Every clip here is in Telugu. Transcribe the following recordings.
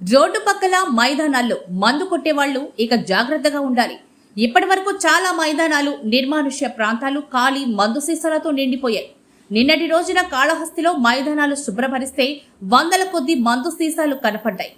రోడ్డు పక్కల మైదానాల్లో మందు కొట్టేవాళ్ళు ఇక జాగ్రత్తగా ఉండాలి. ఇప్పటి వరకు చాలా మైదానాలు నిర్మానుష్య ప్రాంతాలు ఖాళీ మందు సీసాలతో నిండిపోయాయి. నిన్నటి రోజున కాళహస్తిలో మైదానాలు శుభ్రపరిస్తే వందల కొద్ది మందు సీసాలు కనపడ్డాయి.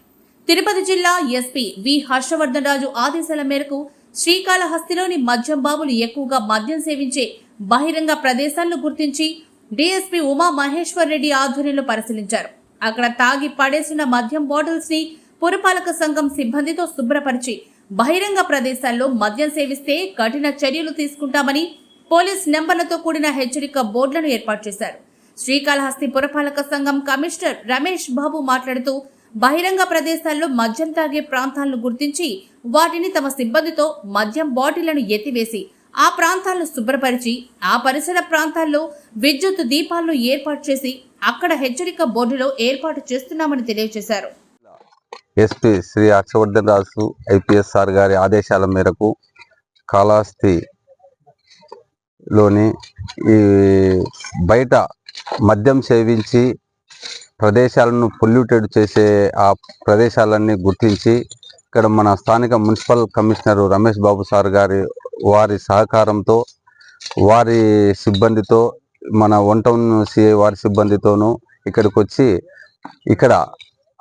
తిరుపతి జిల్లా ఎస్పీ వి హర్షవర్ధన్ రాజు ఆదేశాల మేరకు శ్రీకాళహస్తిలోని మద్యం బాబులు ఎక్కువగా మద్యం సేవించే బహిరంగ ప్రదేశాలను గుర్తించి డిఎస్పీ ఉమా మహేశ్వర్ రెడ్డి ఆధ్వర్యంలో పరిశీలించారు. అక్కడ తాగి పడేసిన మద్యం బాటిల్స్ని పురపాలక సంఘం సిబ్బందితో శుభ్రపరిచి బహిరంగ ప్రదేశాల్లో మద్యం సేవిస్తే కఠిన చర్యలు తీసుకుంటామని పోలీస్ నెంబర్లతో కూడిన హెచ్చరిక బోర్డులను ఏర్పాటు చేశారు. శ్రీకాళహస్తి పురపాలక సంఘం కమిషనర్ రమేష్ బాబు మాట్లాడుతూ బహిరంగ ప్రదేశాల్లో మద్యం తాగే ప్రాంతాలను గుర్తించి వాటిని తమ సిబ్బందితో మద్యం బాటిళ్ళను ఎత్తివేసి ఆ ప్రాంతాలను శుభ్రపరిచి ఆ పరిసర ప్రాంతాల్లో విద్యుత్ దీపాలను ఏర్పాటు చేసి అక్కడ హెచ్చరిక బోర్డులో ఏర్పాటు చేస్తున్నామని తెలియజేశారు. ఎస్పీ శ్రీ హర్షవర్ధన్ రాజు ఐపీఎస్ఆర్ గారి ఆదేశాల మేరకు కాళహస్తిలోని ఈ బయట మద్యం సేవించి ప్రదేశాలను పొల్యూటెడ్ చేసే ఆ ప్రదేశాలన్నీ గుర్తించి ఇక్కడ మన స్థానిక municipal commissioner Ramesh Babu sir గారి వారి సహకారంతో వారి సిబ్బందితో మన వన్ టౌన్ సిఐ వారి సిబ్బందితోనూ ఇక్కడికి వచ్చి ఇక్కడ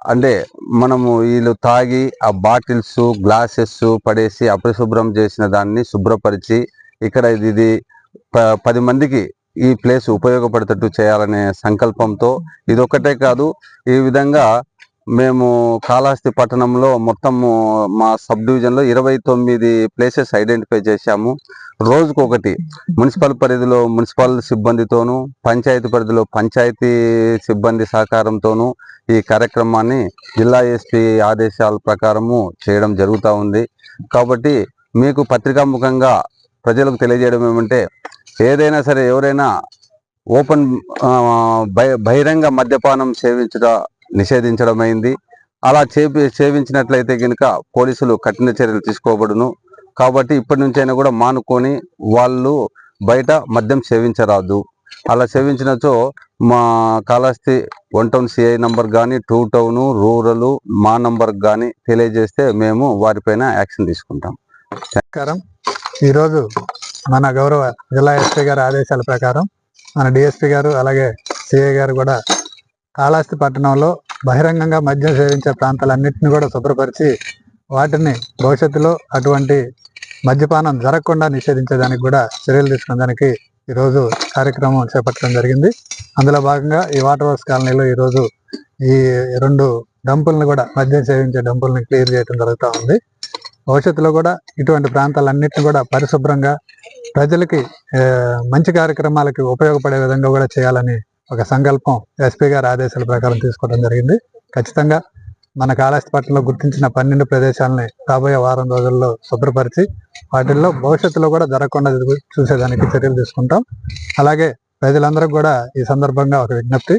అంటే మనము వీళ్ళు తాగి ఆ బాటిల్స్ గ్లాసెస్ పడేసి అపరిశుభ్రం చేసిన దాన్ని శుభ్రపరిచి ఇక్కడ ఇది ఇది ప- పది మందికి ఈ ప్లేస్ ఉపయోగపడేటట్టు చేయాలనే సంకల్పంతో ఇదొక్కటే కాదు ఈ విధంగా మేము కాళహస్తి పట్టణంలో మొత్తము మా సబ్ డివిజన్లో ఇరవై తొమ్మిది ప్లేసెస్ ఐడెంటిఫై చేశాము. రోజుకొకటి మున్సిపల్ పరిధిలో మున్సిపల్ సిబ్బందితోనూ పంచాయతీ పరిధిలో పంచాయతీ సిబ్బంది సహకారంతోనూ ఈ కార్యక్రమాన్ని జిల్లా ఎస్పీ ఆదేశాల ప్రకారము చేయడం జరుగుతూ ఉంది. కాబట్టి మీకు పత్రికాముఖంగా ప్రజలకు తెలియజేయడం ఏమంటే ఏదైనా సరే ఎవరైనా ఓపెన్ బహిరంగ మద్యపానం సేవించడం నిషేధించడం అయింది అలా చేపి సేవించినట్లయితే కనుక పోలీసులు కఠిన చర్యలు తీసుకోబడును. కాబట్టి ఇప్పటి నుంచైనా కూడా మానుకొని వాళ్ళు బయట మద్యం సేవించరాదు. అలా సేవించినచో మా Kalahasti one town CI number కానీ టూ టౌన్ రూరల్ మా నంబర్ కానీ తెలియజేస్తే మేము వారిపైన యాక్షన్ తీసుకుంటాం. నమస్కారం. ఈరోజు మన గౌరవ జిల్లా ఎస్పీ గారి ఆదేశాల ప్రకారం మన డిఎస్పీ గారు అలాగే సిఐ గారు కూడా కాళహస్తి పట్టణంలో బహిరంగంగా మద్యం సేవించే ప్రాంతాలన్నింటినీ కూడా శుభ్రపరిచి వాటిని భవిష్యత్తులో అటువంటి మద్యపానం జరగకుండా నిషేధించేదానికి కూడా చర్యలు తీసుకునేదానికి ఈరోజు కార్యక్రమం చేపట్టడం జరిగింది. అందులో భాగంగా ఈ వాటర్ వర్క్స్ కాలనీలో ఈరోజు ఈ రెండు డంపుల్ని కూడా మద్యం సేవించే డంపుల్ని క్లియర్ చేయడం జరుగుతూ ఉంది. భవిష్యత్తులో కూడా ఇటువంటి ప్రాంతాలన్నింటినీ కూడా పరిశుభ్రంగా ప్రజలకి మంచి కార్యక్రమాలకి ఉపయోగపడే విధంగా కూడా చేయాలని ఒక సంకల్పం ఎస్పీ గారి ఆదేశాల ప్రకారం తీసుకోవడం జరిగింది. ఖచ్చితంగా మన కాళహస్తిపట్నంలో గుర్తించిన పన్నెండు ప్రదేశాలని రాబోయే వారం రోజుల్లో శుభ్రపరిచి వాటిల్లో భవిష్యత్తులో కూడా జరగకుండా చూసేదానికి చర్యలు తీసుకుంటాం. అలాగే ప్రజలందరూ కూడా ఈ సందర్భంగా ఒక విజ్ఞప్తి.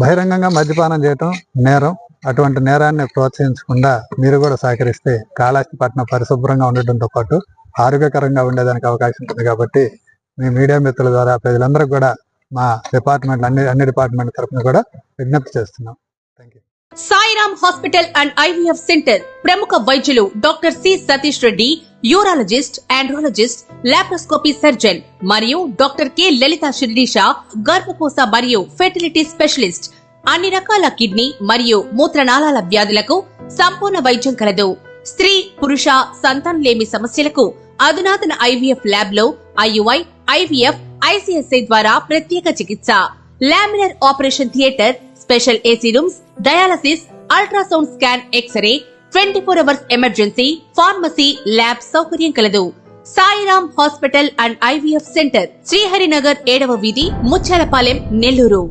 బహిరంగంగా మద్యపానం చేయటం నేరం. అటువంటి నేరాన్ని ప్రోత్సహించకుండా మీరు కూడా సహకరిస్తే కాళహస్తిపట్నం పరిశుభ్రంగా ఉండటంతో పాటు ఆరోగ్యకరంగా ఉండేదానికి అవకాశం ఉంటుంది కాబట్టి మీ మీడియా మిత్రుల ద్వారా ప్రజలందరూ కూడా మా డిపార్ట్మెంట్ అన్ని అన్ని డిపార్ట్మెంట్ తరఫున కూడా విజ్ఞప్తి చేస్తున్నాం. Thank you Sairam hospital and IVF centre ప్రముఖ వైద్యులు doctor C Satish Reddy urologist andrologist laparoscopy surgeon మరియు డాక్టర్ కె లలిత శిరీష గర్భకోశ మరియు ఫెర్టిలిటీ స్పెషలిస్ట్ అన్ని రకాల కిడ్నీ మరియు మూత్రనాళాల వ్యాధులకు సంపూర్ణ వైద్యం కలదు. స్త్రీ పురుష సంతానలేమి సమస్యలకు అధునాతన ఐవీఎఫ్ ల్యాబ్లో ఐయుఐ ఐవీఎఫ్ ఐసిఎస్ఐ ద్వారా ప్రత్యేక చికిత్స. Laminar operation theatre special AC rooms dialysis ultrasound scan x-ray twenty four hours emergency pharmacy lab సౌకర్యం కలదు. Sairam hospital and IVF centre Sriharinagar ఏడవ వీధి ముచ్చాలపాలెం నెల్లూరు.